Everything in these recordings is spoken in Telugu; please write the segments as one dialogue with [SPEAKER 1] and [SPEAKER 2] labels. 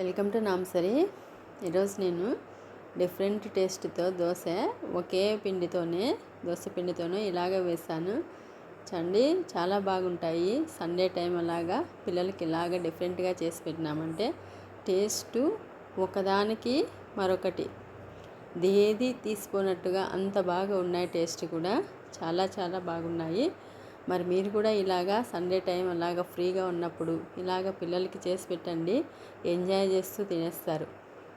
[SPEAKER 1] Welcome to నామ్సరీ. ఈరోజు నేను డిఫరెంట్ టేస్ట్తో దోశ ఒకే పిండితోనే దోశ పిండితోనే ఇలాగ వేసాను చండి చాలా బాగుంటాయి. సండే టైం అలాగా పిల్లలకి ఇలాగ డిఫరెంట్గా చేసి పెట్టినామంటే టేస్టు ఒకదానికి మరొకటి. దేది తీసుకున్నట్టుగా అంత బాగా ఉన్నాయి టేస్ట్ కూడా. చాలా చాలా బాగున్నాయి. మరి మీరు కూడా ఇలాగా సండే టైం అలాగా ఫ్రీగా ఉన్నప్పుడు ఇలాగ పిల్లలకి చేసి పెట్టండి. ఎంజాయ్ చేస్తూ తినేస్తారు.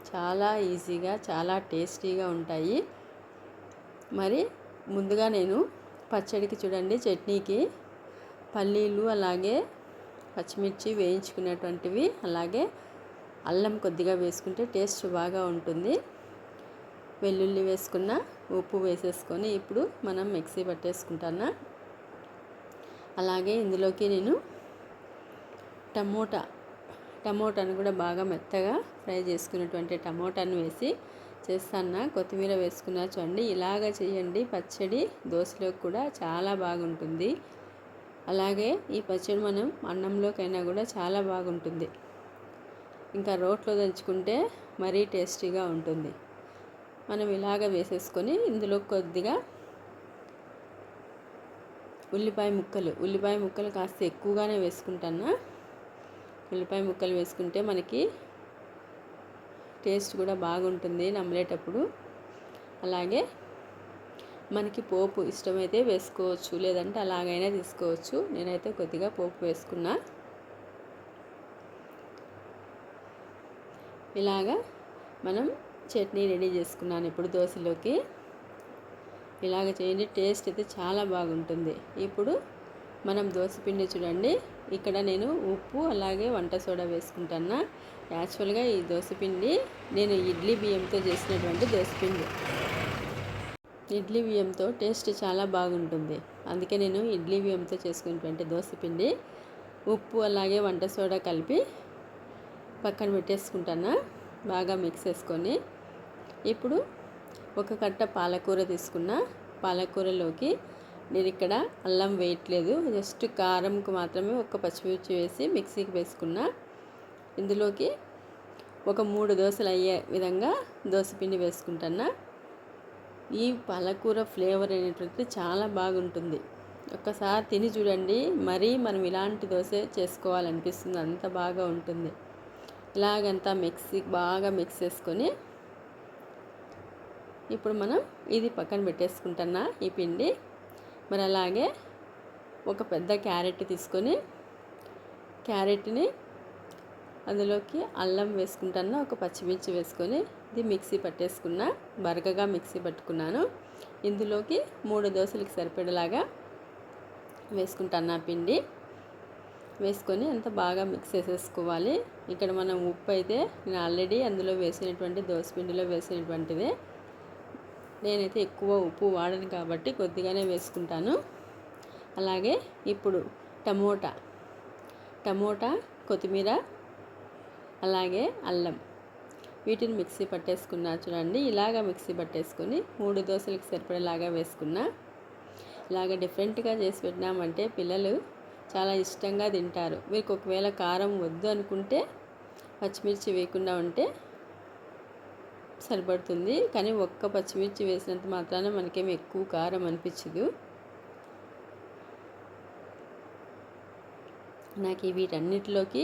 [SPEAKER 1] చాలా ఈజీగా చాలా టేస్టీగా ఉంటాయి. మరి ముందుగా నేను పచ్చడికి చూడండి. చట్నీకి పల్లీలు అలాగే పచ్చిమిర్చి వేయించుకునేటువంటివి అలాగే అల్లం కొద్దిగా వేసుకుంటే టేస్ట్ బాగా ఉంటుంది. వెల్లుల్లి వేసుకున్న ఉప్పు వేసేసుకొని ఇప్పుడు మనం మిక్సీ పట్టేసుకుంటాను? అలాగే ఇందులోకి నేను టమోటా టమోటాను కూడా బాగా మెత్తగా ఫ్రై చేసుకున్నటువంటి టమోటాను వేసి చేస్తాను. కొత్తిమీర వేసుకున్నా చూడండి ఇలాగ చేయండి. పచ్చడి దోశలోకి కూడా చాలా బాగుంటుంది. అలాగే ఈ పచ్చడి మనం అన్నంలోకైనా కూడా చాలా బాగుంటుంది. ఇంకా రోట్లో దంచుకుంటే మరీ టేస్టీగా ఉంటుంది. మనం ఇలాగ వేసేసుకొని ఇందులో కొద్దిగా ఉల్లిపాయ ముక్కలు. ఉల్లిపాయ ముక్కలు కాస్త ఎక్కువగానే వేసుకుంటాను? ఉల్లిపాయ ముక్కలు వేసుకుంటే మనకి టేస్ట్ కూడా బాగుంటుంది నమ్మలేటప్పుడు అలాగే మనకి పోపు ఇష్టమైతే వేసుకోవచ్చు లేదంటే అలాగైనా తీసుకోవచ్చు. నేనైతే కొద్దిగా పోపు వేసుకున్నా. ఇలాగా మనం చట్నీ రెడీ చేసుకున్నాను ఇప్పుడు దోశలోకి. ఇలాగ చేయండి. టేస్ట్ అయితే చాలా బాగుంటుంది. ఇప్పుడు మనం పిండి చూడండి. ఇక్కడ నేను ఉప్పు అలాగే వంట సోడా వేసుకుంటాను యాక్చువల్గా ఈ పిండి నేను ఇడ్లీ బియ్యంతో చేసినటువంటి పిండి. ఇడ్లీ బియ్యంతో టేస్ట్ చాలా బాగుంటుంది. అందుకే నేను ఇడ్లీ బియ్యంతో చేసుకున్నటువంటి పిండి ఉప్పు అలాగే వంట సోడా కలిపి పక్కన పెట్టేసుకుంటాను బాగా మిక్స్ చేసుకొని. ఇప్పుడు ఒక కట్ట పాలకూర తీసుకున్న పాలకూరలోకి నేను ఇక్కడ అల్లం వేయట్లేదు. జస్ట్ కారంకు మాత్రమే ఒక పచ్చిమిర్చి వేసి మిక్సీకి వేసుకున్న. ఇందులోకి ఒక మూడు దోశలు అయ్యే విధంగా పిండి వేసుకుంటున్నా. ఈ పాలకూర ఫ్లేవర్ అనేటువంటిది చాలా బాగుంటుంది. ఒక్కసారి తిని చూడండి. మరీ మనం ఇలాంటి దోశ చేసుకోవాలనిపిస్తుంది. అంత బాగా ఉంటుంది. ఇలాగంతా మిక్సీ బాగా మిక్స్ చేసుకొని ఇప్పుడు మనం ఇది పక్కన పెట్టేసుకుంటున్నా ఈ పిండి. మరి అలాగే ఒక పెద్ద క్యారెట్ తీసుకొని క్యారెట్ని అందులోకి అల్లం వేసుకుంటాను ఒక పచ్చిమిర్చి వేసుకొని ఇది మిక్సీ పట్టేసుకున్న బరకగా మిక్సీ పట్టుకున్నాను. ఇందులోకి మూడు దోశలకు సరిపడేలాగా వేసుకుంటాను ఆ పిండి. వేసుకొని అంత బాగా మిక్స్ చేసేసుకోవాలి. ఇక్కడ మనం ఉప్పు అయితే నేను ఆల్రెడీ అందులో వేసినటువంటి దోశ పిండిలో వేసినటువంటిదే. నేనైతే ఎక్కువ ఉప్పు వాడను కాబట్టి కొద్దిగానే వేసుకుంటాను. అలాగే ఇప్పుడు టమోటా టమోటా కొత్తిమీర అలాగే అల్లం. వీటిని మిక్సీ పట్టేసుకున్నా చూడండి ఇలాగ మిక్సీ పట్టేసుకొని మూడు దోశలకు సరిపడేలాగా వేసుకున్నా. ఇలాగ డిఫరెంట్గా చేసి పెట్టినామంటే పిల్లలు చాలా ఇష్టంగా తింటారు. మీకు ఒకవేళ కారం వద్దు అనుకుంటే పచ్చిమిర్చి వేయకుండా ఉంటే సరిపడుతుంది. కానీ ఒక్క పచ్చిమిర్చి వేసినంత మాత్రాన మనకేం ఎక్కువ కారం అనిపించదు. నాకు వీటన్నిటిలోకి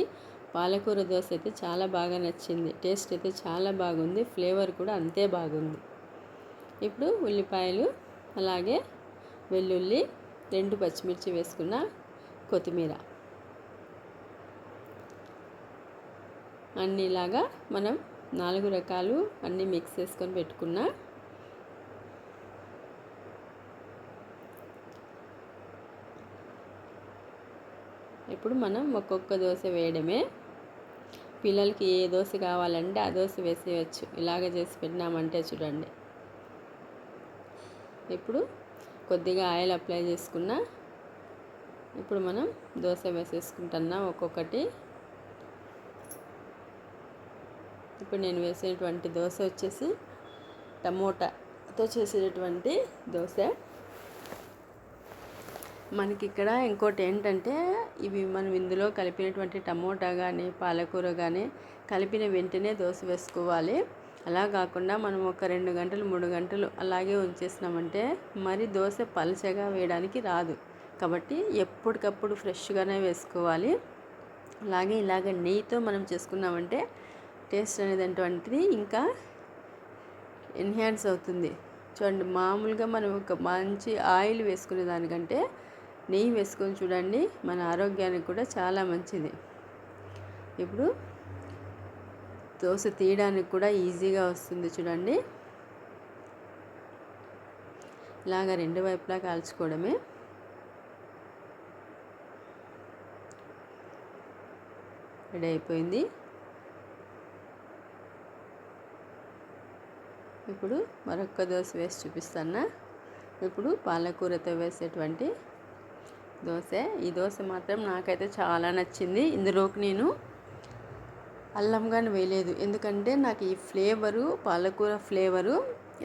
[SPEAKER 1] పాలకూర దోశ అయితే చాలా బాగా నచ్చింది. టేస్ట్ అయితే చాలా బాగుంది. ఫ్లేవర్ కూడా అంతే బాగుంది. ఇప్పుడు ఉల్లిపాయలు అలాగే వెల్లుల్లి రెండు పచ్చిమిర్చి వేసుకున్న కొత్తిమీర. అన్నిలాగా మనం నాలుగు రకాలు అన్నీ మిక్స్ చేసుకొని పెట్టుకున్నా. ఇప్పుడు మనం ఒక్కొక్క దోశ వేయడమే. పిల్లలకి ఏ దోశ కావాలంటే ఆ దోశ వేసేయచ్చు. ఇలాగ చేసి పెట్టినామంటే చూడండి. ఇప్పుడు కొద్దిగా ఆయిల్ అప్లై చేసుకున్న. ఇప్పుడు మనం దోశ వేసేసుకుంటున్నాం ఒక్కొక్కటి. ఇప్పుడు నేను వేసేటువంటి దోశ వచ్చేసి టమోటాతో చేసేటటువంటి దోశ. మనకి ఇక్కడ ఇంకోటి ఏంటంటే ఇవి మనం ఇందులో కలిపినటువంటి టమోటా కానీ పాలకూర కానీ కలిపిన వెంటనే దోశ వేసుకోవాలి. అలా కాకుండా మనం ఒక రెండు గంటలు మూడు గంటలు అలాగే ఉంచేసినామంటే మరి దోశ పలచగా వేయడానికి రాదు. కాబట్టి ఎప్పటికప్పుడు ఫ్రెష్గానే వేసుకోవాలి. అలాగే ఇలాగ నెయ్యితో మనం చేసుకున్నామంటే టేస్ట్ అనేది అటువంటిది ఇంకా ఎన్హాన్స్ అవుతుంది. చూడండి మామూలుగా మనం ఒక మంచి ఆయిల్ వేసుకునే దానికంటే నెయ్యి వేసుకొని చూడండి మన ఆరోగ్యానికి కూడా చాలా మంచిది. ఇప్పుడు దోశ తీయడానికి కూడా ఈజీగా వస్తుంది చూడండి. ఇలాగ రెండు వైపులా కాల్చుకోవడమే. రెడీ అయిపోయింది. ఇప్పుడు మరొక దోశ వేసి చూపిస్తాను? ఇప్పుడు పాలకూరతో వేసేటువంటి దోశ. ఈ దోశ మాత్రం నాకైతే చాలా నచ్చింది. ఇందులోకి నేను అల్లం కానీ వేయలేదు. ఎందుకంటే నాకు ఈ ఫ్లేవరు పాలకూర ఫ్లేవరు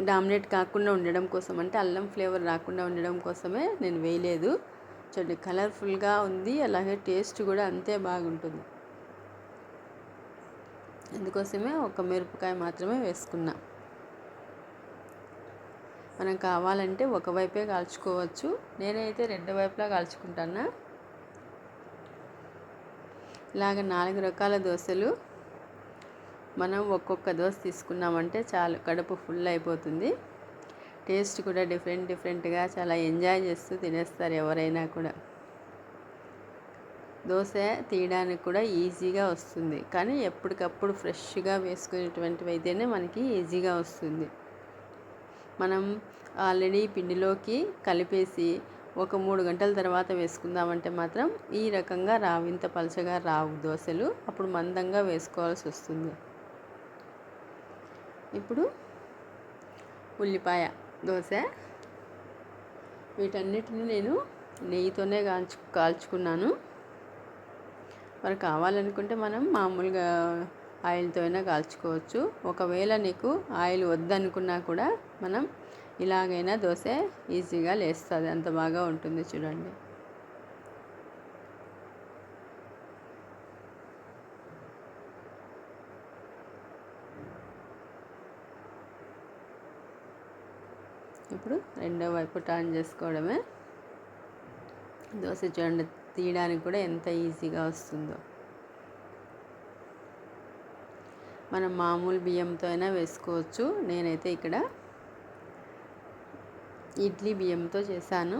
[SPEAKER 1] డామినేట్ కాకుండా ఉండడం కోసం అంటే అల్లం ఫ్లేవర్ రాకుండా ఉండడం కోసమే నేను వేయలేదు. చూడండి కలర్ఫుల్గా ఉంది. అలాగే టేస్ట్ కూడా అంతే బాగుంటుంది. అందుకోసమే ఒక మిరపకాయ మాత్రమే వేసుకున్నా. మనం కావాలంటే ఒకవైపే కాల్చుకోవచ్చు. నేనైతే రెండు వైపులా కాల్చుకుంటాను? ఇలాగ నాలుగు రకాల దోశలు. మనం ఒక్కొక్క దోశ తీసుకున్నామంటే చాలు కడుపు ఫుల్ అయిపోతుంది. టేస్ట్ కూడా డిఫరెంట్ డిఫరెంట్గా చాలా ఎంజాయ్ చేస్తూ తినేస్తారు ఎవరైనా కూడా. దోశ తీయడానికి కూడా ఈజీగా వస్తుంది. కానీ ఎప్పటికప్పుడు ఫ్రెష్గా వేసుకునేటువంటివి అయితేనే మనకి ఈజీగా వస్తుంది. మనం ఆల్రెడీ పిండిలోకి కలిపేసి ఒక మూడు గంటల తర్వాత వేసుకుందామంటే మాత్రం ఈ రకంగా రావు ఇంత పలచగా రావు దోశలు. అప్పుడు మందంగా వేసుకోవాల్సి వస్తుంది. ఇప్పుడు ఉల్లిపాయ దోశ. వీటన్నిటిని నేను నెయ్యితోనే కాల్చు కాల్చుకున్నాను. మరి కావాలనుకుంటే మనం మామూలుగా ఆయిల్తో అయినా కాల్చుకోవచ్చు. ఒకవేళ నీకు ఆయిల్ వద్దనుకున్నా కూడా మనం ఇలాగైనా దోశ ఈజీగా లేస్తుంది. అంత బాగా ఉంటుంది చూడండి. ఇప్పుడు రెండో వైపు టర్న్ చేసుకోవడమే. దోశ చూడండి తీయడానికి కూడా ఎంత ఈజీగా వస్తుందో. మనం మామూలు బియ్యంతో అయినా వేసుకోవచ్చు. నేనైతే ఇక్కడ ఇడ్లీ బియ్యంతో చేశాను.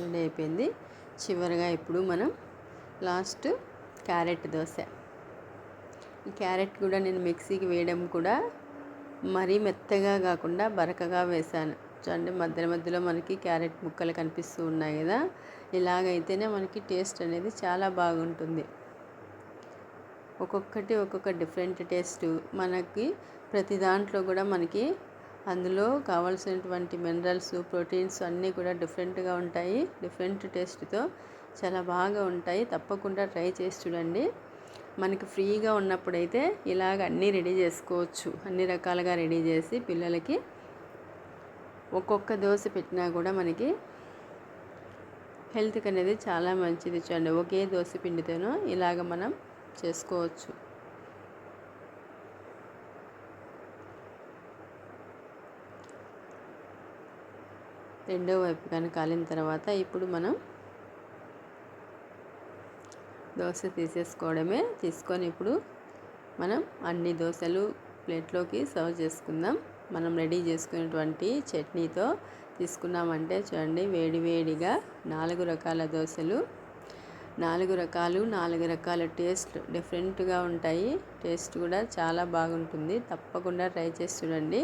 [SPEAKER 1] రెడీ అయిపోయింది. చివరిగా ఇప్పుడు మనం లాస్ట్ క్యారెట్ దోశ. ఈ క్యారెట్ కూడా నేను మిక్సీకి వేయడం కూడా మరీ మెత్తగా కాకుండా బరకగా వేశాను. చూడండి మధ్య మధ్యలో మనకి క్యారెట్ ముక్కలు కనిపిస్తూ ఉన్నాయి కదా. ఇలాగైతేనే మనకి టేస్ట్ అనేది చాలా బాగుంటుంది. ఒక్కొక్కటి ఒక్కొక్క డిఫరెంట్ టేస్ట్ మనకి ప్రతి దాంట్లో కూడా మనకి అందులో కావాల్సినటువంటి మినరల్స్ ప్రోటీన్స్ అన్నీ కూడా డిఫరెంట్గా ఉంటాయి. డిఫరెంట్ టేస్ట్తో చాలా బాగా ఉంటాయి. తప్పకుండా ట్రై చేసి చూడండి. మనకి ఫ్రీగా ఉన్నప్పుడైతే ఇలాగ అన్నీ రెడీ చేసుకోవచ్చు. అన్ని రకాలుగా రెడీ చేసి పిల్లలకి ఒక్కొక్క దోశ పెట్టినా కూడా మనకి హెల్త్కి అనేది చాలా మంచిది చూడండి. ఒకే దోశ పిండితోనూ ఇలాగ మనం చేసుకోవచ్చు. రెండో వైపు కానీ కాలిన తర్వాత ఇప్పుడు మనం దోశ తీసేసుకోవడమే. తీసుకొని ఇప్పుడు మనం అన్ని దోశలు ప్లేట్లోకి సర్వ్ చేసుకుందాం. మనం రెడీ చేసుకునేటువంటి చట్నీతో తీసుకున్నామంటే చూడండి వేడివేడిగా నాలుగు రకాల దోశలు నాలుగు రకాలు నాలుగు రకాల టేస్ట్ డిఫరెంట్గా ఉంటాయి. టేస్ట్ కూడా చాలా బాగుంటుంది. తప్పకుండా ట్రై చేసి చూడండి.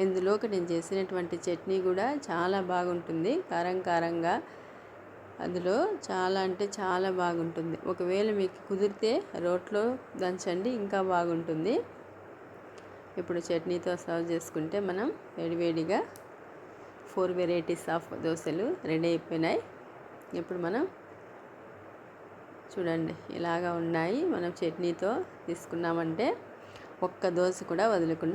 [SPEAKER 1] ఇందులోకి నేను చేసినటువంటి చట్నీ కూడా చాలా బాగుంటుంది. కారం కారంగా అందులో చాలా అంటే చాలా బాగుంటుంది. ఒకవేళ మీకు కుదిరితే రోట్లో దంచండి ఇంకా బాగుంటుంది. ఇప్పుడు చట్నీతో సర్వ్ చేసుకుంటే మనం వేడివేడిగా ఫోర్ వెరైటీస్ ఆఫ్ దోశలు రెడీ అయిపోయినాయి. ఇప్పుడు మనం చూడండి ఇలాగా ఉన్నాయి. మనం చట్నీతో తీసుకున్నామంటే ఒక్క దోశ కూడా వదలకుండా